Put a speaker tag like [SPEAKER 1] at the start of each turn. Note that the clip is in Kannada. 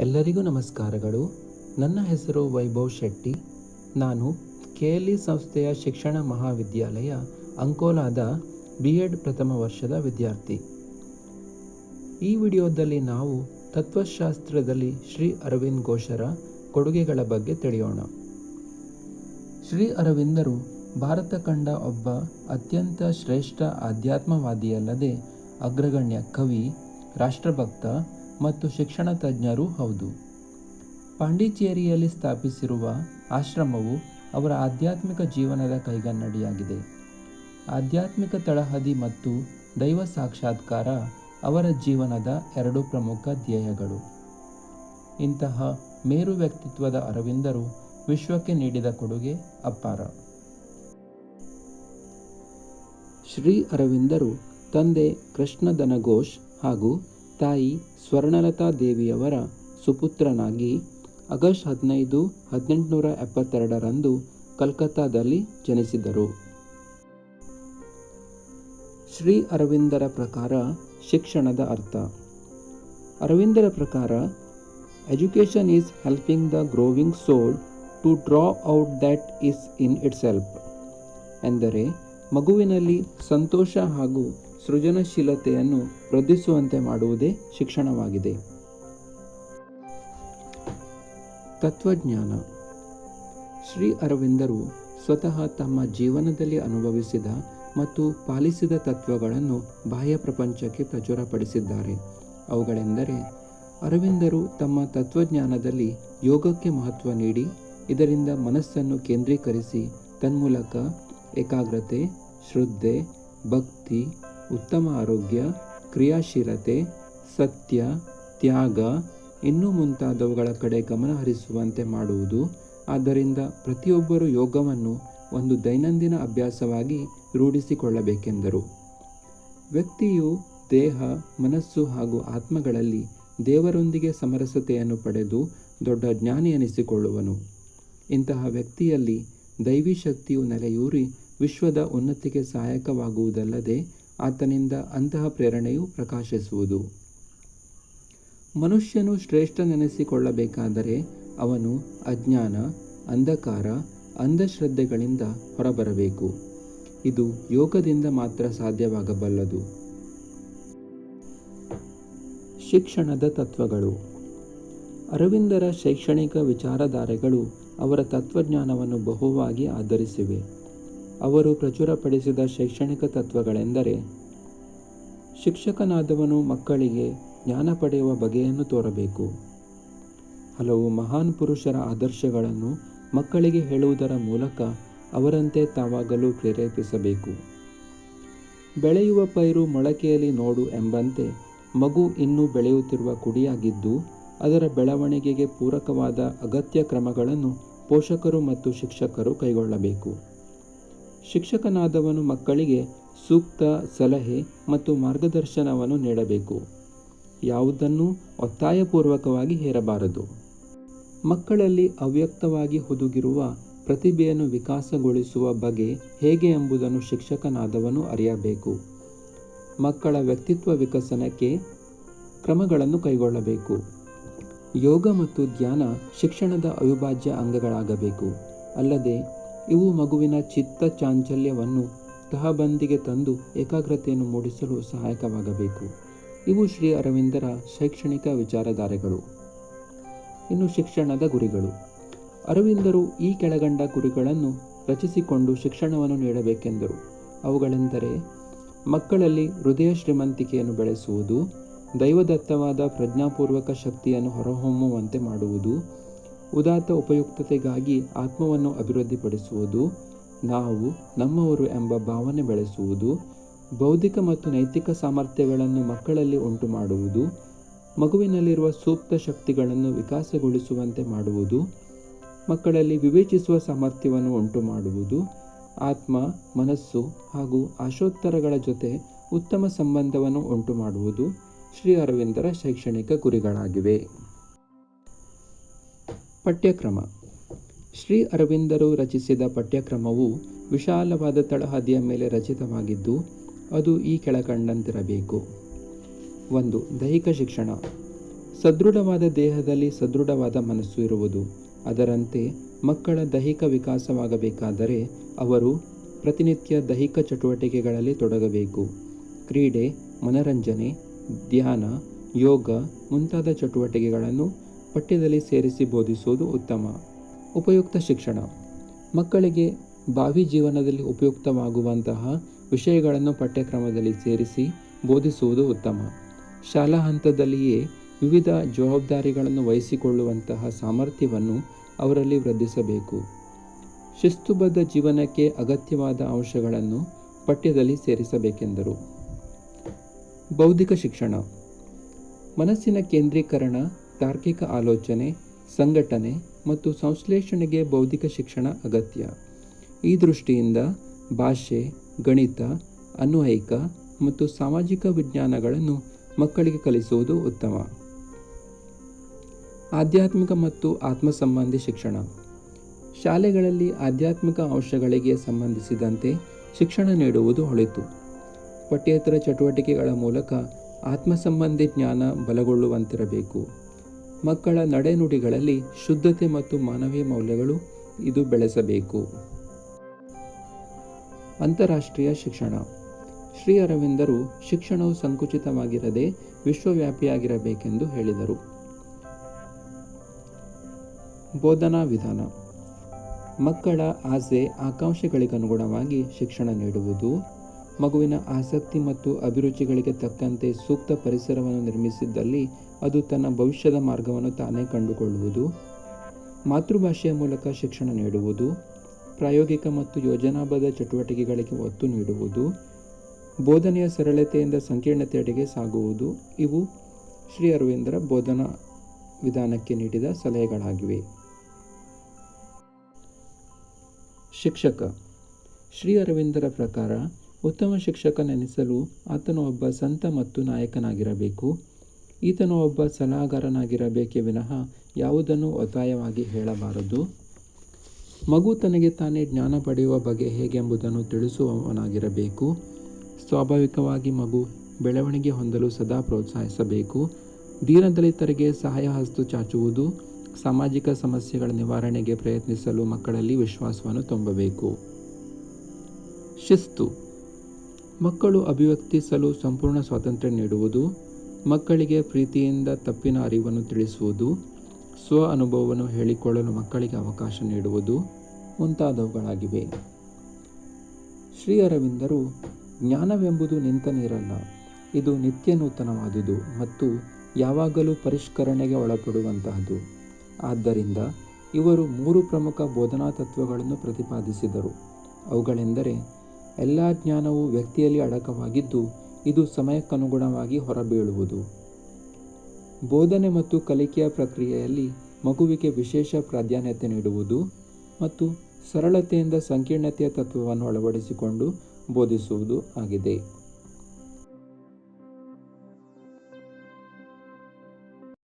[SPEAKER 1] ಎಲ್ಲರಿಗೂ ನಮಸ್ಕಾರಗಳು. ನನ್ನ ಹೆಸರು ವೈಭವ್ ಶೆಟ್ಟಿ. ನಾನು ಕೆ ಎಲ್ ಇ ಸಂಸ್ಥೆಯ ಶಿಕ್ಷಣ ಮಹಾವಿದ್ಯಾಲಯ ಅಂಕೋಲಾದ ಬಿ ಎಡ್ ಪ್ರಥಮ ವರ್ಷದ ವಿದ್ಯಾರ್ಥಿ. ಈ ವಿಡಿಯೋದಲ್ಲಿ ನಾವು ತತ್ವಶಾಸ್ತ್ರದಲ್ಲಿ ಶ್ರೀ ಅರವಿಂದ್ ಘೋಷರ ಕೊಡುಗೆಗಳ ಬಗ್ಗೆ ತಿಳಿಯೋಣ. ಶ್ರೀ ಅರವಿಂದರು ಭಾರತ ಕಂಡ ಒಬ್ಬ ಅತ್ಯಂತ ಶ್ರೇಷ್ಠ ಆಧ್ಯಾತ್ಮವಾದಿಯಲ್ಲದೆ ಅಗ್ರಗಣ್ಯ ಕವಿ, ರಾಷ್ಟ್ರಭಕ್ತ ಮತ್ತು ಶಿಕ್ಷಣ ತಜ್ಞರೂ ಹೌದು. ಪಾಂಡಿಚೇರಿಯಲ್ಲಿ ಸ್ಥಾಪಿಸಿರುವ ಆಶ್ರಮವು ಅವರ ಆಧ್ಯಾತ್ಮಿಕ ಜೀವನದ ಕೈಗನ್ನಡಿಯಾಗಿದೆ. ಆಧ್ಯಾತ್ಮಿಕ ತಳಹದಿ ಮತ್ತು ದೈವ ಸಾಕ್ಷಾತ್ಕಾರ ಅವರ ಜೀವನದ ಎರಡು ಪ್ರಮುಖ ಧ್ಯೇಯಗಳು. ಇಂತಹ ಮೇರು ವ್ಯಕ್ತಿತ್ವದ ಅರವಿಂದರು ವಿಶ್ವಕ್ಕೆ ನೀಡಿದ ಕೊಡುಗೆ ಅಪಾರ. ಶ್ರೀ ಅರವಿಂದರು ತಂದೆ ಕೃಷ್ಣ ಹಾಗೂ ತಾಯಿ ಸ್ವರ್ಣಲತಾ ದೇವಿಯವರ ಸುಪುತ್ರನಾಗಿ ಆಗಸ್ಟ್ ಹದಿನೈದು, ಹದಿನೆಂಟುನೂರ ಎಪ್ಪತ್ತೆರಡರಂದು ಕಲ್ಕತ್ತಾದಲ್ಲಿ ಜನಿಸಿದರು. ಶ್ರೀ ಅರವಿಂದರ ಪ್ರಕಾರ ಶಿಕ್ಷಣದ ಅರ್ಥ. ಅರವಿಂದರ ಪ್ರಕಾರ education is helping the growing soul to draw out that is in itself ಎಂದರೆ, ಮಗುವಿನಲ್ಲಿ ಸಂತೋಷ ಹಾಗೂ ಸೃಜನಶೀಲತೆಯನ್ನು ವೃದ್ಧಿಸುವಂತೆ ಮಾಡುವುದೇ ಶಿಕ್ಷಣವಾಗಿದೆ. ತತ್ವಜ್ಞಾನ. ಶ್ರೀ ಅರವಿಂದರು ಸ್ವತಃ ತಮ್ಮ ಜೀವನದಲ್ಲಿ ಅನುಭವಿಸಿದ ಮತ್ತು ಪಾಲಿಸಿದ ತತ್ವಗಳನ್ನು ಬಾಹ್ಯ ಪ್ರಪಂಚಕ್ಕೆ ಪ್ರಚುರಪಡಿಸಿದ್ದಾರೆ. ಅವುಗಳೆಂದರೆ, ಅರವಿಂದರು ತಮ್ಮ ತತ್ವಜ್ಞಾನದಲ್ಲಿ ಯೋಗಕ್ಕೆ ಮಹತ್ವ ನೀಡಿ, ಇದರಿಂದ ಮನಸ್ಸನ್ನು ಕೇಂದ್ರೀಕರಿಸಿ, ತನ್ಮೂಲಕ ಏಕಾಗ್ರತೆ, ಶ್ರದ್ಧೆ, ಭಕ್ತಿ ಉತ್ತಮ ಆರೋಗ್ಯ, ಕ್ರಿಯಾಶೀಲತೆ, ಸತ್ಯ, ತ್ಯಾಗ ಇನ್ನೂ ಮುಂತಾದವುಗಳ ಕಡೆ ಗಮನ ಹರಿಸುವಂತೆ ಮಾಡುವುದು. ಆದ್ದರಿಂದ ಪ್ರತಿಯೊಬ್ಬರು ಯೋಗವನ್ನು ಒಂದು ದೈನಂದಿನ ಅಭ್ಯಾಸವಾಗಿ ರೂಢಿಸಿಕೊಳ್ಳಬೇಕೆಂದರು. ವ್ಯಕ್ತಿಯು ದೇಹ, ಮನಸ್ಸು ಹಾಗೂ ಆತ್ಮಗಳಲ್ಲಿ ದೇವರೊಂದಿಗೆ ಸಮರಸತೆಯನ್ನು ಪಡೆದು ದೊಡ್ಡ ಜ್ಞಾನಿ ಎನಿಸಿಕೊಳ್ಳುವನು. ಇಂತಹ ವ್ಯಕ್ತಿಯಲ್ಲಿ ದೈವಿ ಶಕ್ತಿಯು ನೆಲೆಯೂರಿ ವಿಶ್ವದ ಉನ್ನತಿಗೆ ಸಹಾಯಕವಾಗುವುದಲ್ಲದೆ ಆತನಿಂದ ಅಂತಹ ಪ್ರೇರಣೆಯು ಪ್ರಕಾಶಿಸುವುದು. ಮನುಷ್ಯನು ಶ್ರೇಷ್ಠನೆನಿಸಿಕೊಳ್ಳಬೇಕಾದರೆ ಅವನು ಅಜ್ಞಾನ, ಅಂಧಕಾರ, ಅಂಧಶ್ರದ್ಧೆಗಳಿಂದ ಹೊರಬರಬೇಕು. ಇದು ಯೋಗದಿಂದ ಮಾತ್ರ ಸಾಧ್ಯವಾಗಬಲ್ಲದು. ಶಿಕ್ಷಣದ ತತ್ವಗಳು. ಅರವಿಂದರ ಶೈಕ್ಷಣಿಕ ವಿಚಾರಧಾರೆಗಳು ಅವರ ತತ್ವಜ್ಞಾನವನ್ನು ಬಹುವಾಗಿ ಆಧರಿಸಿವೆ. ಅವರು ಪ್ರಚುರಪಡಿಸಿದ ಶೈಕ್ಷಣಿಕ ತತ್ವಗಳೆಂದರೆ ಶಿಕ್ಷಕನಾದವನು ಮಕ್ಕಳಿಗೆ ಜ್ಞಾನ ಪಡೆಯುವ ಬಗೆಯನ್ನು ತೋರಬೇಕು. ಹಲವು ಮಹಾನ್ ಪುರುಷರ ಆದರ್ಶಗಳನ್ನು ಮಕ್ಕಳಿಗೆ ಹೇಳುವುದರ ಮೂಲಕ ಅವರಂತೆ ತಾವಾಗಲು ಪ್ರೇರೇಪಿಸಬೇಕು. ಬೆಳೆಯುವ ಪೈರು ಮೊಳಕೆಯಲ್ಲಿ ನೋಡು ಎಂಬಂತೆ ಮಗು ಇನ್ನೂ ಬೆಳೆಯುತ್ತಿರುವ ಕುಡಿಯಾಗಿದ್ದು ಅದರ ಬೆಳವಣಿಗೆಗೆ ಪೂರಕವಾದ ಅಗತ್ಯ ಕ್ರಮಗಳನ್ನು ಪೋಷಕರು ಮತ್ತು ಶಿಕ್ಷಕರು ಕೈಗೊಳ್ಳಬೇಕು. ಶಿಕ್ಷಕನಾದವನು ಮಕ್ಕಳಿಗೆ ಸೂಕ್ತ ಸಲಹೆ ಮತ್ತು ಮಾರ್ಗದರ್ಶನವನ್ನು ನೀಡಬೇಕು. ಯಾವುದನ್ನು ಒತ್ತಾಯಪೂರ್ವಕವಾಗಿ ಹೇರಬಾರದು. ಮಕ್ಕಳಲ್ಲಿ ಅವ್ಯಕ್ತವಾಗಿ ಹುದುಗಿರುವ ಪ್ರತಿಭೆಯನ್ನು ವಿಕಾಸಗೊಳಿಸುವ ಬಗೆ ಹೇಗೆ ಎಂಬುದನ್ನು ಶಿಕ್ಷಕನಾದವನು ಅರಿಯಬೇಕು. ಮಕ್ಕಳ ವ್ಯಕ್ತಿತ್ವ ವಿಕಸನಕ್ಕೆ ಕ್ರಮಗಳನ್ನು ಕೈಗೊಳ್ಳಬೇಕು. ಯೋಗ ಮತ್ತು ಧ್ಯಾನ ಶಿಕ್ಷಣದ ಅವಿಭಾಜ್ಯ ಅಂಗಗಳಾಗಬೇಕು. ಅಲ್ಲದೆ ಇವು ಮಗುವಿನ ಚಿತ್ತ ಚಾಂಚಲ್ಯವನ್ನು ತಹಬಂದಿಗೆ ತಂದು ಏಕಾಗ್ರತೆಯನ್ನು ಮೂಡಿಸಲು ಸಹಾಯಕವಾಗಬೇಕು. ಇವು ಶ್ರೀ ಅರವಿಂದರ ಶೈಕ್ಷಣಿಕ ವಿಚಾರಧಾರೆಗಳು. ಇನ್ನು ಶಿಕ್ಷಣದ ಗುರಿಗಳು. ಅರವಿಂದರು ಈ ಕೆಳಗಂಡ ಗುರಿಗಳನ್ನು ರಚಿಸಿಕೊಂಡು ಶಿಕ್ಷಣವನ್ನು ನೀಡಬೇಕೆಂದರು. ಅವುಗಳೆಂದರೆ, ಮಕ್ಕಳಲ್ಲಿ ಹೃದಯ ಶ್ರೀಮಂತಿಕೆಯನ್ನು ಬೆಳೆಸುವುದು, ದೈವದತ್ತವಾದ ಪ್ರಜ್ಞಾಪೂರ್ವಕ ಶಕ್ತಿಯನ್ನು ಹೊರಹೊಮ್ಮುವಂತೆ ಮಾಡುವುದು ಉದಾತ್ತ ಉಪಯುಕ್ತತೆಗಾಗಿ ಆತ್ಮವನ್ನು ಅಭಿವೃದ್ಧಿಪಡಿಸುವುದು, ನಾವು ನಮ್ಮವರು ಎಂಬ ಭಾವನೆ ಬೆಳೆಸುವುದು, ಬೌದ್ಧಿಕ ಮತ್ತು ನೈತಿಕ ಸಾಮರ್ಥ್ಯಗಳನ್ನು ಮಕ್ಕಳಲ್ಲಿ ಉಂಟು ಮಾಡುವುದು ಮಗುವಿನಲ್ಲಿರುವ ಸೂಕ್ತ ಶಕ್ತಿಗಳನ್ನು ವಿಕಾಸಗೊಳಿಸುವಂತೆ ಮಾಡುವುದು, ಮಕ್ಕಳಲ್ಲಿ ವಿವೇಚಿಸುವ ಸಾಮರ್ಥ್ಯವನ್ನು ಉಂಟು ಮಾಡುವುದು ಆತ್ಮ, ಮನಸ್ಸು ಹಾಗೂ ಆಶೋತ್ತರಗಳ ಜೊತೆ ಉತ್ತಮ ಸಂಬಂಧವನ್ನು ಉಂಟು ಮಾಡುವುದು ಶ್ರೀ ಅರವಿಂದರ ಶೈಕ್ಷಣಿಕ ಗುರಿಗಳಾಗಿವೆ. ಪಠ್ಯಕ್ರಮ. ಶ್ರೀ ಅರವಿಂದರು ರಚಿಸಿದ ಪಠ್ಯಕ್ರಮವು ವಿಶಾಲವಾದ ತಳಹದಿಯ ಮೇಲೆ ರಚಿತವಾಗಿದ್ದು, ಅದು ಈ ಕೆಳಕಂಡಂತಿರಬೇಕು. ಒಂದು, ದೈಹಿಕ ಶಿಕ್ಷಣ. ಸದೃಢವಾದ ದೇಹದಲ್ಲಿ ಸದೃಢವಾದ ಮನಸ್ಸು ಇರುವುದು. ಅದರಂತೆ ಮಕ್ಕಳ ದೈಹಿಕ ವಿಕಾಸವಾಗಬೇಕಾದರೆ ಅವರು ಪ್ರತಿನಿತ್ಯ ದೈಹಿಕ ಚಟುವಟಿಕೆಗಳಲ್ಲಿ ತೊಡಗಬೇಕು. ಕ್ರೀಡೆ, ಮನರಂಜನೆ, ಧ್ಯಾನ, ಯೋಗ ಮುಂತಾದ ಚಟುವಟಿಕೆಗಳನ್ನು ಪಠ್ಯದಲ್ಲಿ ಸೇರಿಸಿ ಬೋಧಿಸುವುದು ಉತ್ತಮ. ಉಪಯುಕ್ತ ಶಿಕ್ಷಣ. ಮಕ್ಕಳಿಗೆ ಭಾವಿ ಜೀವನದಲ್ಲಿ ಉಪಯುಕ್ತವಾಗುವಂತಹ ವಿಷಯಗಳನ್ನು ಪಠ್ಯಕ್ರಮದಲ್ಲಿ ಸೇರಿಸಿ ಬೋಧಿಸುವುದು ಉತ್ತಮ. ಶಾಲಾ ಹಂತದಲ್ಲಿಯೇ ವಿವಿಧ ಜವಾಬ್ದಾರಿಗಳನ್ನು ವಹಿಸಿಕೊಳ್ಳುವಂತಹ ಸಾಮರ್ಥ್ಯವನ್ನು ಅವರಲ್ಲಿ ವೃದ್ಧಿಸಬೇಕು. ಶಿಸ್ತುಬದ್ಧ ಜೀವನಕ್ಕೆ ಅಗತ್ಯವಾದ ಅಂಶಗಳನ್ನು ಪಠ್ಯದಲ್ಲಿ ಸೇರಿಸಬೇಕೆಂದರು. ಬೌದ್ಧಿಕ ಶಿಕ್ಷಣ. ಮನಸ್ಸಿನ ಕೇಂದ್ರೀಕರಣ ತಾರ್ಕಿಕ ಆಲೋಚನೆ, ಸಂಘಟನೆ ಮತ್ತು ಸಂಶ್ಲೇಷಣೆಗೆ ಬೌದ್ಧಿಕ ಶಿಕ್ಷಣ ಅಗತ್ಯ. ಈ ದೃಷ್ಟಿಯಿಂದ ಭಾಷೆ, ಗಣಿತ, ಅನ್ವಯಿಕ ಮತ್ತು ಸಾಮಾಜಿಕ ವಿಜ್ಞಾನಗಳನ್ನು ಮಕ್ಕಳಿಗೆ ಕಲಿಸುವುದು ಉತ್ತಮ. ಆಧ್ಯಾತ್ಮಿಕ ಮತ್ತು ಆತ್ಮ ಸಂಬಂಧಿ ಶಿಕ್ಷಣ. ಶಾಲೆಗಳಲ್ಲಿ ಆಧ್ಯಾತ್ಮಿಕ ಅಂಶಗಳಿಗೆ ಸಂಬಂಧಿಸಿದಂತೆ ಶಿಕ್ಷಣ ನೀಡುವುದು ಹೊಳಿತು ಪಠ್ಯೇತರ ಚಟುವಟಿಕೆಗಳ ಮೂಲಕ ಆತ್ಮ ಸಂಬಂಧಿ ಜ್ಞಾನ ಬಲಗೊಳ್ಳುವಂತಿರಬೇಕು. ಮಕ್ಕಳ ನಡೆನುಡಿಗಳಲ್ಲಿ ಶುದ್ಧತೆ ಮತ್ತು ಮಾನವೀಯ ಮೌಲ್ಯಗಳು ಇದು ಬೆಳೆಸಬೇಕು. ಅಂತಾರಾಷ್ಟ್ರೀಯ ಶಿಕ್ಷಣ. ಶ್ರೀ ಅರವಿಂದರು ಶಿಕ್ಷಣವು ಸಂಕುಚಿತವಾಗಿರದೆ ವಿಶ್ವವ್ಯಾಪಿಯಾಗಿರಬೇಕೆಂದು ಹೇಳಿದರು. ಬೋಧನಾ ವಿಧಾನ. ಮಕ್ಕಳ ಆಸೆ, ಆಕಾಂಕ್ಷೆಗಳಿಗನುಗುಣವಾಗಿ ಶಿಕ್ಷಣ ನೀಡುವುದು ಮಗುವಿನ ಆಸಕ್ತಿ ಮತ್ತು ಅಭಿರುಚಿಗಳಿಗೆ ತಕ್ಕಂತೆ ಸೂಕ್ತ ಪರಿಸರವನ್ನು ನಿರ್ಮಿಸಿದ್ದಲ್ಲಿ ಅದು ತನ್ನ ಭವಿಷ್ಯದ ಮಾರ್ಗವನ್ನು ತಾನೇ ಕಂಡುಕೊಳ್ಳುವುದು. ಮಾತೃಭಾಷೆಯ ಮೂಲಕ ಶಿಕ್ಷಣ ನೀಡುವುದು, ಪ್ರಾಯೋಗಿಕ ಮತ್ತು ಯೋಜನಾಬದ್ಧ ಚಟುವಟಿಕೆಗಳಿಗೆ ಒತ್ತು ನೀಡುವುದು, ಬೋಧನೆಯ ಸರಳತೆಯಿಂದ ಸಂಕೀರ್ಣತೆಯಡೆಗೆ ಸಾಗುವುದು, ಇವು ಶ್ರೀ ಅರವಿಂದರ ಬೋಧನಾ ವಿಧಾನಕ್ಕೆ ನೀಡಿದ ಸಲಹೆಗಳಾಗಿವೆ. ಶಿಕ್ಷಕ, ಶ್ರೀ ಅರವಿಂದರ ಪ್ರಕಾರ ಉತ್ತಮ ಶಿಕ್ಷಕನೆನಿಸಲು ಆತನು ಒಬ್ಬ ಸಂತ ಮತ್ತು ನಾಯಕನಾಗಿರಬೇಕು. ಈತನು ಒಬ್ಬ ಸಲಹಾಗಾರನಾಗಿರಬೇಕೆ ವಿನಃ ಯಾವುದನ್ನು ಒತ್ತಾಯವಾಗಿ ಹೇಳಬಾರದು. ಮಗು ತನಗೆ ತಾನೇ ಜ್ಞಾನ ಪಡೆಯುವ ಬಗೆ ಹೇಗೆಂಬುದನ್ನು ತಿಳಿಸುವವನಾಗಿರಬೇಕು. ಸ್ವಾಭಾವಿಕವಾಗಿ ಮಗು ಬೆಳವಣಿಗೆ ಹೊಂದಲು ಸದಾ ಪ್ರೋತ್ಸಾಹಿಸಬೇಕು. ದೀನದಲಿತರಿಗೆ ಸಹಾಯ ಹಸ್ತು ಚಾಚುವುದು, ಸಾಮಾಜಿಕ ಸಮಸ್ಯೆಗಳ ನಿವಾರಣೆಗೆ ಪ್ರಯತ್ನಿಸಲು ಮಕ್ಕಳಲ್ಲಿ ವಿಶ್ವಾಸವನ್ನು ತುಂಬಬೇಕು. ಶಿಸ್ತು. ಮಕ್ಕಳು ಅಭಿವ್ಯಕ್ತಿಸಲು ಸಂಪೂರ್ಣ ಸ್ವಾತಂತ್ರ್ಯ ನೀಡುವುದು, ಮಕ್ಕಳಿಗೆ ಪ್ರೀತಿಯಿಂದ ತಪ್ಪಿನ ಅರಿವನ್ನು ತಿಳಿಸುವುದು, ಸ್ವ ಅನುಭವವನ್ನು ಹೇಳಿಕೊಳ್ಳಲು ಮಕ್ಕಳಿಗೆ ಅವಕಾಶ ನೀಡುವುದು ಮುಂತಾದವುಗಳಾಗಿವೆ. ಶ್ರೀ ಅರವಿಂದರು, ಜ್ಞಾನವೆಂಬುದು ನಿಂತ ನೀರಲ್ಲ, ಇದು ನಿತ್ಯ ನೂತನವಾದುದು ಮತ್ತು ಯಾವಾಗಲೂ ಪರಿಷ್ಕರಣೆಗೆ ಒಳಪಡುವಂತಹದು. ಆದ್ದರಿಂದ ಇವರು ಮೂರು ಪ್ರಮುಖ ಬೋಧನಾ ತತ್ವಗಳನ್ನು ಪ್ರತಿಪಾದಿಸಿದರು. ಅವುಗಳೆಂದರೆ ಎಲ್ಲ ಜ್ಞಾನವು ವ್ಯಕ್ತಿಯಲ್ಲಿ ಅಡಕವಾಗಿದ್ದು, ಇದು ಸಮಯಕ್ಕನುಗುಣವಾಗಿ ಹೊರಬೀಳುವುದು. ಬೋಧನೆ ಮತ್ತು ಕಲಿಕೆಯ ಪ್ರಕ್ರಿಯೆಯಲ್ಲಿ ಮಗುವಿಗೆ ವಿಶೇಷ ಪ್ರಾಧಾನ್ಯತೆ ನೀಡುವುದು ಮತ್ತು ಸರಳತೆಯಿಂದ ಸಂಕೀರ್ಣತೆಯ ತತ್ವವನ್ನು ಅಳವಡಿಸಿಕೊಂಡು ಬೋಧಿಸುವುದು ಆಗಿದೆ.